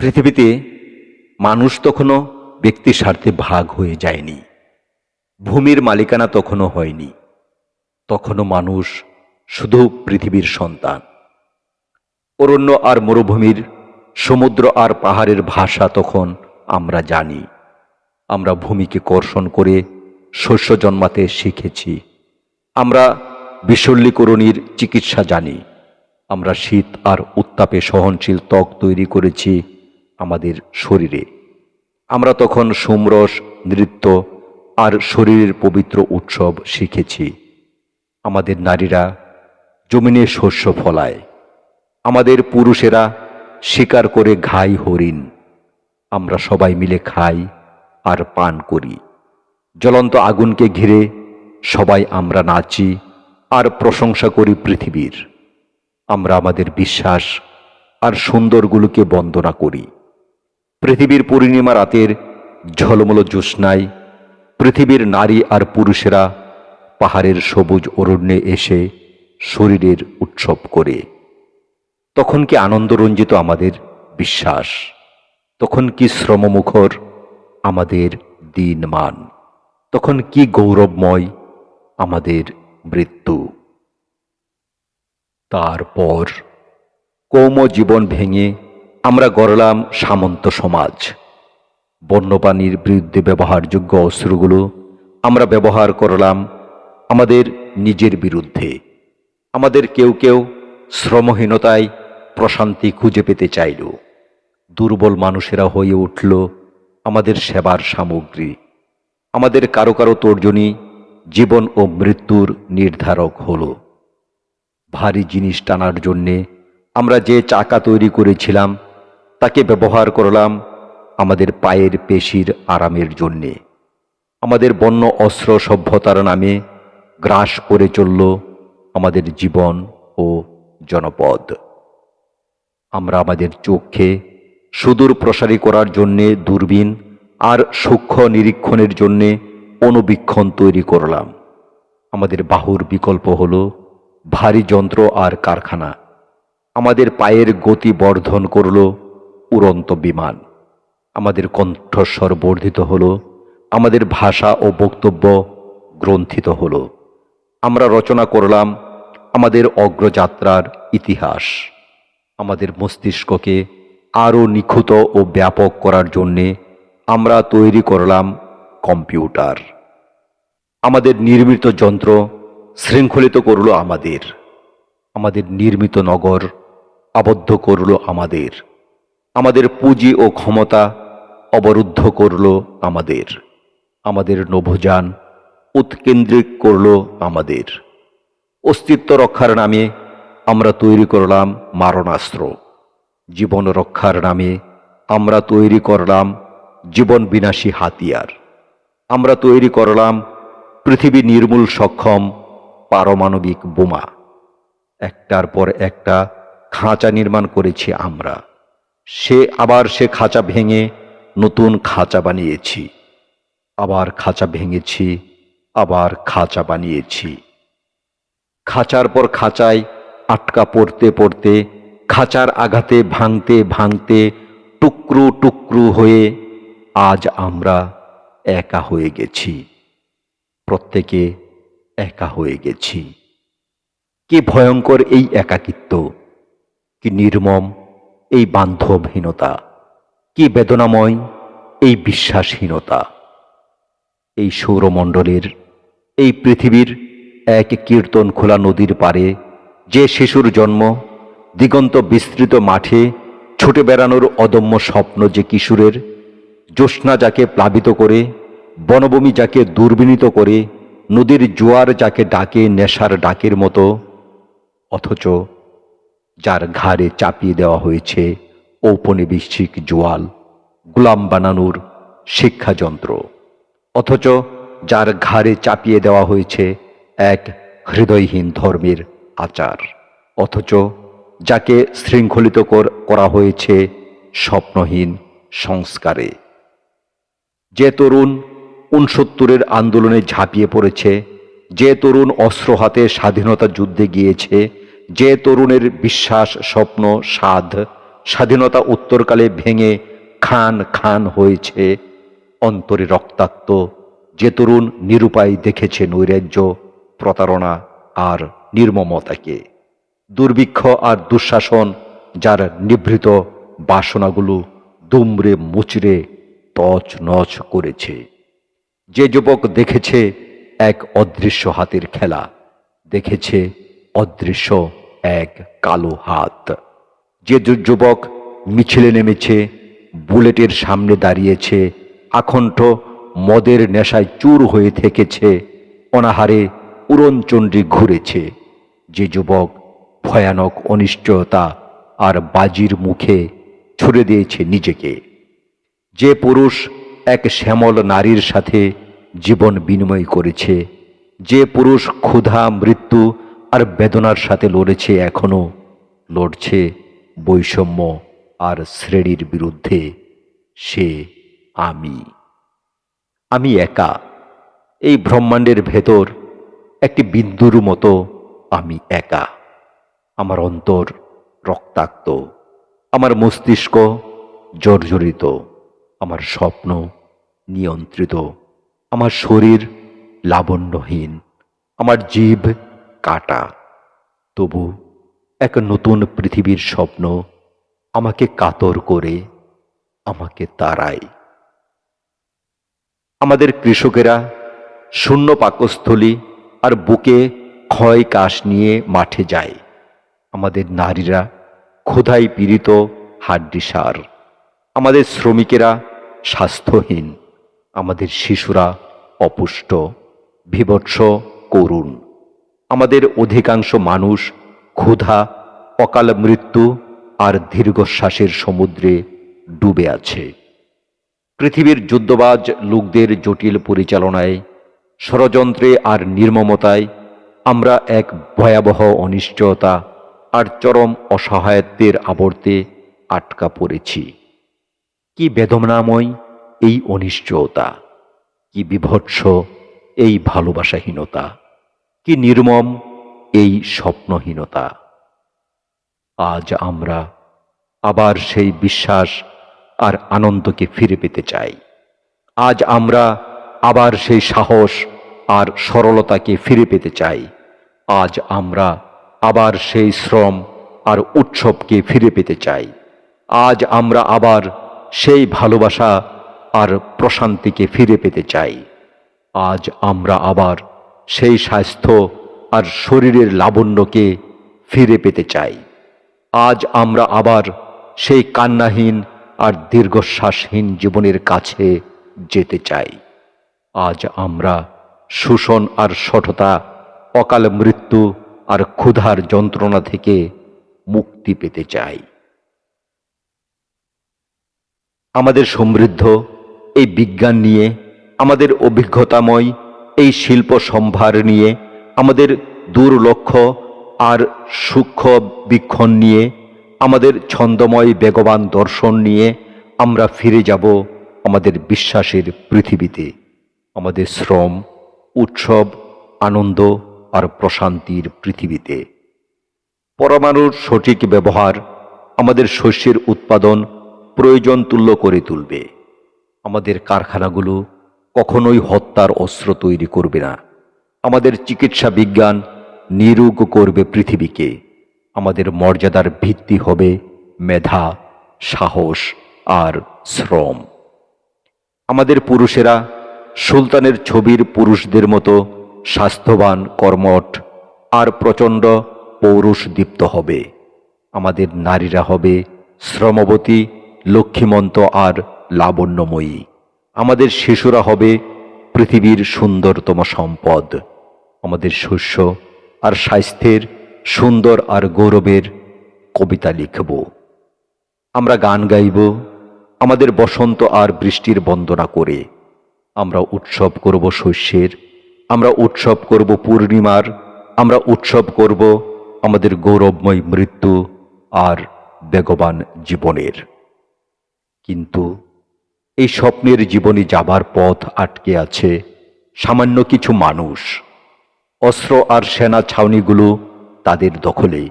পৃথিবীতে মানুষ তখনও ব্যক্তি স্বার্থে ভাগ হয়ে যায়নি। ভূমির মালিকানা তখনও হয়নি। তখনও মানুষ শুধু পৃথিবীর সন্তান। অরণ্য আর মরুভূমির, সমুদ্র আর পাহাড়ের ভাষা তখন আমরা জানি। আমরা ভূমিকে কর্ষণ করে শস্য জন্মাতে শিখেছি। আমরা বিশল্যীকরণীর চিকিৎসা জানি। আমরা শীত আর উত্তাপে সহনশীল ত্বক তৈরি করেছি। আমাদের শরীরে। আমরা তখন সোমরস, নৃত্য আর শরীরের পবিত্র উৎসব শিখেছি। আমাদের নারীরা জমিনে শস্য ফলায়। আমাদের পুরুষেরা শিকার করে ঘাই হরিণ। আমরা সবাই মিলে খাই আর পান করি। জ্বলন্ত আগুনকে ঘিরে সবাই আমরা নাচি আর প্রশংসা করি পৃথিবীর। আমরা আমাদের বিশ্বাস আর সুন্দরগুলোকে বন্দনা করি। পৃথিবীর পূর্ণিমা রাতের ঝলমল জ্যোৎস্নায় পৃথিবীর নারী আর পুরুষেরা পাহাড়ের সবুজ অরণ্যে এসে শরীরের উৎসব করে। তখন কি আনন্দরঞ্জিত আমাদের বিশ্বাস, তখন কি শ্রমমুখর আমাদের দিনমান, তখন কি গৌরবময় আমাদের মৃত্যু। তারপর কৌম জীবন ভেঙে আমরা গড়লাম সামন্ত সমাজ। বন্যপ্রাণীর বিরুদ্ধে ব্যবহারযোগ্য অস্ত্রগুলো আমরা ব্যবহার করলাম আমাদের নিজের বিরুদ্ধে। আমাদের কেউ কেউ শ্রমহীনতায় প্রশান্তি খুঁজে পেতে চাইল। দুর্বল মানুষেরা হয়ে উঠল আমাদের সেবার সামগ্রী। আমাদের কারও কারও তর্জনী জীবন ও মৃত্যুর নির্ধারক হলো। ভারী জিনিস টানার জন্যে আমরা যে চাকা তৈরি করেছিলাম তাকে ব্যবহার করলাম আমাদের পায়ের পেশির আরামের জন্যে। আমাদের বন্য অস্ত্র সভ্যতার নামে গ্রাস করে চলল আমাদের জীবন ও জনপদ। আমরা আমাদের চোখে সুদূর প্রসারী করার জন্যে দূরবীন আর সূক্ষ্ম নিরীক্ষণের জন্যে অনুবীক্ষণ তৈরি করলাম। আমাদের বাহুর বিকল্প হল ভারী যন্ত্র আর কারখানা। আমাদের পায়ের গতি বর্ধন করল উড়ন্ত বিমান। আমাদের কণ্ঠস্বর বর্ধিত হল, আমাদের ভাষা ও বক্তব্য গ্রন্থিত হল। আমরা রচনা করলাম আমাদের অগ্রযাত্রার ইতিহাস। আমাদের মস্তিষ্ককে আরও নিখুঁত ও ব্যাপক করার জন্যে আমরা তৈরি করলাম কম্পিউটার। আমাদের নির্মিত যন্ত্র শৃঙ্খলিত করল আমাদের। আমাদের নির্মিত নগর আবদ্ধ করল আমাদের। আমাদের পুঁজি ও ক্ষমতা অবরুদ্ধ করল আমাদের। আমাদের নভোযান উৎকেন্দ্রিক করল আমাদের। অস্তিত্ব রক্ষার নামে আমরা তৈরি করলাম মারণাস্ত্র। জীবন রক্ষার নামে আমরা তৈরি করলাম জীবন বিনাশী হাতিয়ার। আমরা তৈরি করলাম পৃথিবী নির্মূল সক্ষম পারমাণবিক বোমা। একটার পর একটা খাঁচা নির্মাণ করেছি আমরা। সে আবার সে খাঁচা ভেঙে নতুন খাঁচা বানিয়েছি। আবার খাঁচা ভেঙেছি, আবার খাঁচা বানিয়েছি। খাঁচার পর খাঁচায় আটকা পড়তে পড়তে, খাঁচার আঘাতে ভাঙতে ভাঙতে, টুকরু টুকরু হয়ে আজ আমরা একা হয়ে গেছি। প্রত্যেকে একা হয়ে গেছি। কি ভয়ঙ্কর এই একাকিত্ব, কি নির্মম এই বান্ধবহীনতা। কি বেদনাময় এই বিশ্বাসহীনতা। এই সৌরমণ্ডলের, এই পৃথিবীর এক কীর্তন খোলা নদীর পারে যে শিশুর জন্ম, দিগন্ত বিস্তৃত মাঠে ছুটে বেড়ানোর অদম্য স্বপ্ন যে কিশোরের, জ্যোৎস্না যাকে প্লাবিত করে, বনভূমি যাকে দুর্বিনীত করে, নদীর জোয়ার যাকে ডাকে নেশার ডাকের মতো, অথচ যার ঘাড়ে চাপিয়ে দেওয়া হয়েছে ঔপনিবেশিক জোয়াল, গোলাম বানানোর শিক্ষাযন্ত্র। অথচ যার ঘাড়ে চাপিয়ে দেওয়া হয়েছে এক হৃদয়হীন ধর্মের আচার। অথচ যাকে শৃঙ্খলিত কর- হয়েছে স্বপ্নহীন সংস্কারে। যে তরুণ উনসত্তরের আন্দোলনে ঝাঁপিয়ে পড়েছে, যে তরুণ অস্ত্র হাতে স্বাধীনতা যুদ্ধে গিয়েছে যে তরুণের বিশ্বাস, স্বপ্ন সাধ স্বাধীনতা উত্তরকালে ভেঙে খান খান হয়েছে অন্তরে রক্তাক্ত, যে তরুণ নিরুপায় দেখেছে নৈরাজ্য, প্রতারণা আর নির্মমতাকে। দুর্ভিক্ষ আর দুঃশাসন যার নিভৃত বাসনাগুলো দুমড়ে মুচড়ে তছ নচ করেছে। যে যুবক দেখেছে এক অদৃশ্য হাতের খেলা, দেখেছে অদৃশ্য এক কালো হাত। যে যুবক মিছিলে নেমেছে, বুলেটের সামনে দাঁড়িয়েছে, আখণ্ড মদের নেশায় চুর হয়ে থেকেছে, অনাহারে উড়নচণ্ডী ঘুরেছে। যে যুবক ভয়ানক অনিশ্চয়তা আর বাজির মুখে ছুড়ে দিয়েছে নিজেকে। যে পুরুষ এক শ্যামল নারীর সাথে জীবন বিনিময় করেছে। যে পুরুষ ক্ষুধা মৃত্যু আর বেদনার সাথে লড়েছে এখনও, লড়ছে বৈষম্য আর শ্রেণির বিরুদ্ধে সে আমি। আমি একা, এই ব্রহ্মাণ্ডের ভেতর একটি বিন্দুর মতো আমি একা। আমার অন্তর রক্তাক্ত, আমার মস্তিষ্ক জর্জরিত, আমার স্বপ্ন নিয়ন্ত্রিত, আমার শরীর লাবণ্যহীন, আমার জীব কাটা। তবু এক নতুন পৃথিবীর স্বপ্ন আমাকে কাতর করে, আমাকে তাড়ায়। আমাদের কৃষকেরা শূন্য পাকস্থলী আর বুকে ক্ষয় কাশ নিয়ে মাঠে যায়। আমাদের নারীরা ক্ষুধায় পীড়িত হাড্ডিসার। আমাদের শ্রমিকেরা স্বাস্থ্যহীন। আমাদের শিশুরা অপুষ্ট বিভৎস করুণ। আমাদের অধিকাংশ মানুষ ক্ষুধা, অকাল মৃত্যু আর দীর্ঘশ্বাসের সমুদ্রে ডুবে আছে। পৃথিবীর যুদ্ধবাজ লোকদের জটিল পরিচালনায়, ষড়যন্ত্রে আর নির্মমতায় আমরা এক ভয়াবহ অনিশ্চয়তা আর চরম অসহায়ত্বের আবর্তে আটকা পড়েছি। কি বেদনাময় এই অনিশ্চয়তা, কি বিভৎস এই ভালোবাসাহীনতা। কি নির্মম এই স্বপ্নহীনতা। আজ আমরা আবার সেই বিশ্বাস আর আনন্দকে ফিরে পেতে চাই। আজ আমরা আবার সেই সাহস আর সরলতাকে ফিরে পেতে চাই। আজ আমরা আবার সেই শ্রম আর উৎসবকে ফিরে পেতে চাই। আজ আমরা আবার সেই ভালোবাসা আর প্রশান্তিকে ফিরে পেতে চাই। আজ আমরা আবার সেই স্বাস্থ্য আর শরীরের লাবণ্যকে ফিরে পেতে চাই। আজ আমরা আবার সেই কান্নাহীন আর দীর্ঘশ্বাসহীন জীবনের কাছে যেতে চাই। আজ আমরা শোষণ আর সঠতা অকাল মৃত্যু আর ক্ষুধার যন্ত্রণা থেকে মুক্তি পেতে চাই। আমাদের সমৃদ্ধ এই বিজ্ঞান নিয়ে, আমাদের অভিজ্ঞতাময় এই শিল্প সম্ভার নিয়ে, আমাদের দুর্লক্ষ্য আর সূক্ষ্ম বীক্ষণ নিয়ে, আমাদের ছন্দময় বেগবান দর্শন নিয়ে আমরা ফিরে যাব আমাদের বিশ্বাসের পৃথিবীতে। আমাদের শ্রম, উৎসব, আনন্দ আর প্রশান্তির পৃথিবীতে। পরমাণুর সঠিক ব্যবহার আমাদের শস্যের উৎপাদন প্রয়োজন তুল্য করে তুলবে। আমাদের কারখানাগুলো কখনোই হত্যার অস্ত্র তৈরি করবে না। আমাদের চিকিৎসা বিজ্ঞান নিরোগ করবে পৃথিবীকে। আমাদের মর্যাদার ভিত্তি হবে মেধা, সাহস আর শ্রম। আমাদের পুরুষেরা সুলতানের ছবির পুরুষদের মতো স্বাস্থ্যবান, কর্মঠ আর প্রচণ্ড পৌরুষদীপ্ত হবে। আমাদের নারীরা হবে শ্রমবতী, লক্ষ্মীমন্ত আর লাবণ্যময়ী। আমাদের শিশুরা হবে পৃথিবীর সুন্দরতম সম্পদ। আমাদের শস্য আর স্বাস্থ্যের সুন্দর আর গৌরবের কবিতা লিখব। আমরা গান গাইব, আমাদের বসন্ত আর বৃষ্টির বন্দনা করে। আমরা উৎসব করব শস্যের, আমরা উৎসব করব পূর্ণিমার, আমরা উৎসব করব আমাদের গৌরবময় মৃত্যু আর বেগবান জীবনের। কিন্তু এই স্বপ্নের জীবনে যাবার পথ আটকে আছে সামান্য কিছু মানুষ। অস্ত্র আর সেনা ছাউনিগুলো তাদের দখলে।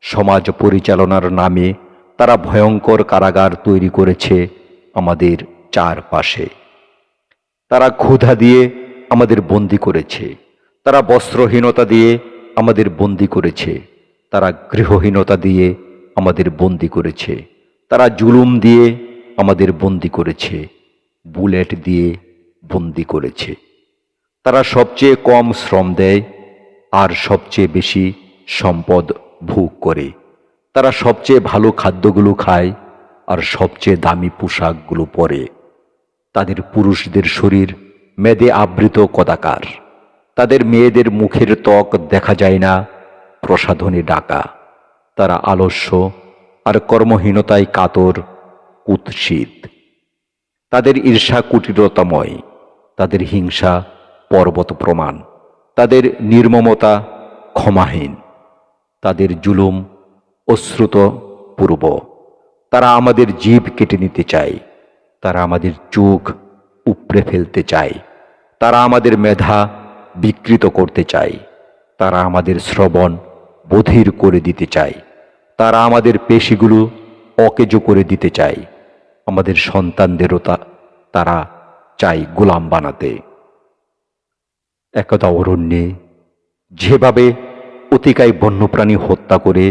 সমাজ পরিচালনার নামে তারা ভয়ঙ্কর কারাগার তৈরি করেছে আমাদের চারপাশে। তারা ক্ষুধা দিয়ে আমাদের বন্দি করেছে। তারা বস্ত্রহীনতা দিয়ে আমাদের বন্দি করেছে। তারা গৃহহীনতা দিয়ে আমাদের বন্দি করেছে। তারা জুলুম দিয়ে আমাদের বন্দি করেছে, বুলেট দিয়ে বন্দি করেছে। তারা সবচেয়ে কম শ্রম দেয় আর সবচেয়ে বেশি সম্পদ ভোগ করে। তারা সবচেয়ে ভালো খাদ্যগুলো খায় আর সবচেয়ে দামি পোশাকগুলো পরে। তাদের পুরুষদের শরীর মেদে আবৃত কদাকার। তাদের মেয়েদের মুখের ত্বক দেখা যায় না, প্রসাধনী ডাকা। তারা আলস্য আর কর্মহীনতায় কাতর কুৎসিত তাদের ঈর্ষা কুটিরতাময়, তাদের হিংসা পর্বত প্রমাণ তাদের নির্মমতা ক্ষমাহীন, তাদের জুলুম অশ্রুত পূর্ব তারা আমাদের জীব কেটে নিতে চায়, তারা আমাদের চোখ উপড়ে ফেলতে চায়, তারা আমাদের মেধা বিকৃত করতে চায়, তারা আমাদের শ্রবণ বধির করে দিতে চায়, তারা আমাদের পেশিগুলো অকেজ করে দিতে চায়। আমাদের সন্তানদেরও তা তারা চাই গোলাম বানাতে। একদা অরণ্যে যেভাবে অতিকায় বন্যপ্রাণী হত্যা করে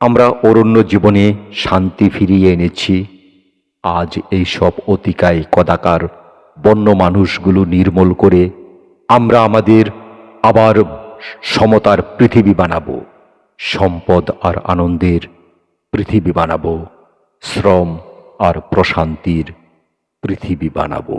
আমরা অরণ্য জীবনে শান্তি ফিরিয়ে এনেছি, আজ এই সব অতিকায় কদাকার বন্য মানুষগুলো নির্মূল করে আমরা আমাদের আবার সমতার পৃথিবী বানাবো, সম্পদ আর আনন্দের পৃথিবী বানাবো, শ্রম আর প্রশান্তির পৃথিবী বানাবো।